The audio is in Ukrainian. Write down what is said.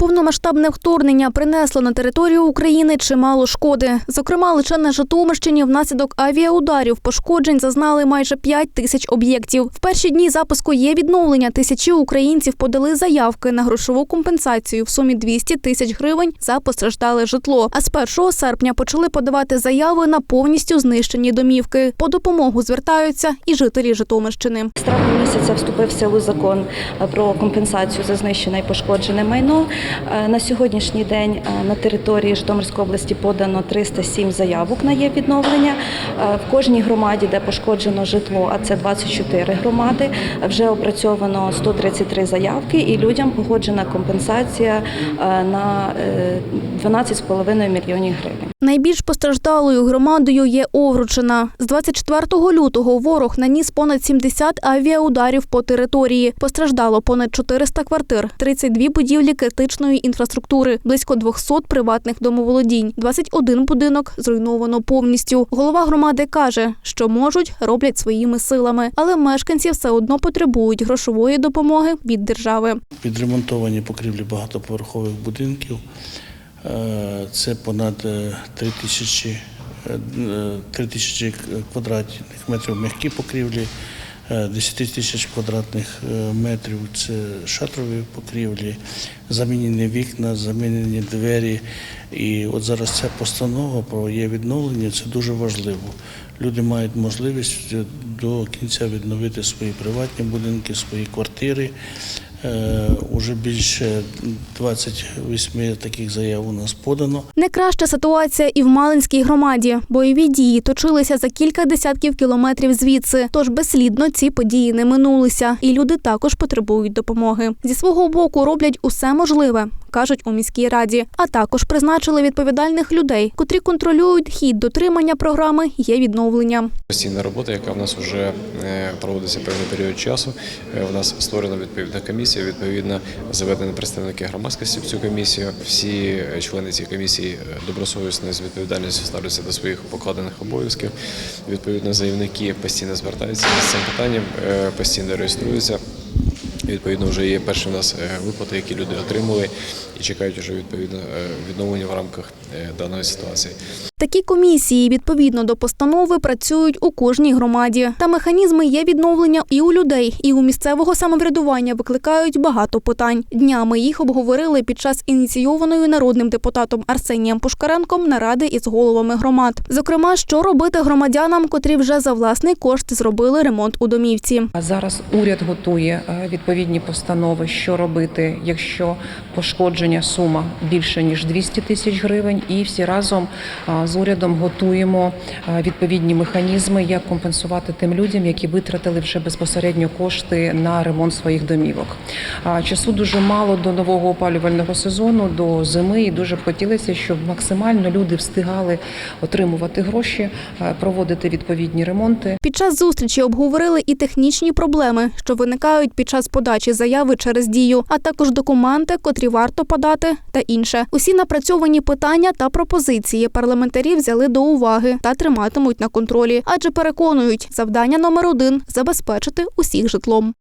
Повномасштабне вторгнення принесло на територію України чимало шкоди. Зокрема, лише на Житомирщині внаслідок авіаударів пошкоджень зазнали майже 5 тисяч об'єктів. В перші дні запуску є відновлення. Тисячі українців подали заявки на грошову компенсацію в сумі 200 тисяч гривень за постраждале житло. А з 1 серпня почали подавати заяви на повністю знищені домівки. По допомогу звертаються і жителі Житомирщини. З місяця вступив в силу закон про компенсацію за знищене і пошкоджене майно. Е, На сьогоднішній день е, на території Житомирської області подано 307 заявок на є відновлення. Е, В кожній громаді, де пошкоджено житло, а це 24 громади, вже опрацьовано 133 заявки, і людям погоджена компенсація на е, 12,5 мільйонів гривень. Найбільш постраждалою громадою є Овручина. З 24 лютого ворог наніс понад 70 авіаударів по території. Постраждало понад 400 квартир, 32 будівлі критичної інфраструктури, близько 200 приватних домоволодінь, 21 будинок зруйновано повністю. Голова громади каже, що можуть, роблять своїми силами, але мешканці все одно потребують грошової допомоги від держави. Відремонтовані покрівлі багатоповерхових будинків. Е, Це понад е, 3 тисячі, е, е, 3 тисячі квадратних метрів м'які покрівлі, е, 10 тисяч квадратних е, метрів це шатрові покрівлі, замінені вікна, замінені двері. І от зараз ця постанова про є відновлення це дуже важливо. Люди мають можливість до кінця відновити свої приватні будинки, свої квартири. Е, Уже більше 28 таких заяв у нас подано. Не краща ситуація і в Малинській громаді. Бойові дії точилися за кілька десятків кілометрів звідси. Тож безслідно ці події не минулися, і люди також потребують допомоги. Зі свого боку роблять усе можливе, кажуть у міській раді. А також призначили відповідальних людей, котрі контролюють хід дотримання програми є відновлення. Постійна робота, яка в нас вже е, проводиться певний період часу. Е, У нас створена відповідна комісія. Відповідно, заведені представники громадськості в цю комісію. Всі члени цієї комісії е, добросовісно з відповідальністю ставляться до своїх покладених обов'язків. Відповідно, заявники постійно звертаються з цим питанням, е, постійно реєструються. Відповідно, вже є перші у нас е, виплати, які люди отримали, і чекають вже відповідно е, відновлення в рамках е, даної ситуації. Такі комісії відповідно до постанови працюють у кожній громаді. Та механізми є відновлення і у людей, і у місцевого самоврядування викликають багато питань. Днями їх обговорили під час ініційованої народним депутатом Арсенієм Пушкаренком наради із головами громад. Зокрема, що робити громадянам, котрі вже за власний кошт зробили ремонт у домівці. А Зараз уряд готує е, відповідні постанови, що робити, якщо пошкодження сума більше ніж 200 тисяч гривень, і всі разом з урядом готуємо відповідні механізми, як компенсувати тим людям, які витратили вже безпосередньо кошти на ремонт своїх домівок. Часу дуже мало до нового опалювального сезону, до зими, і дуже б хотілося, щоб максимально люди встигали отримувати гроші, проводити відповідні ремонти. Під час зустрічі обговорили і технічні проблеми, що виникають під час подачі заяви через дію, а також документи, котрі варто подати, та інше. Усі напрацьовані питання та пропозиції парламентарі взяли до уваги та триматимуть на контролі, адже переконують, завдання номер один забезпечити усіх житлом.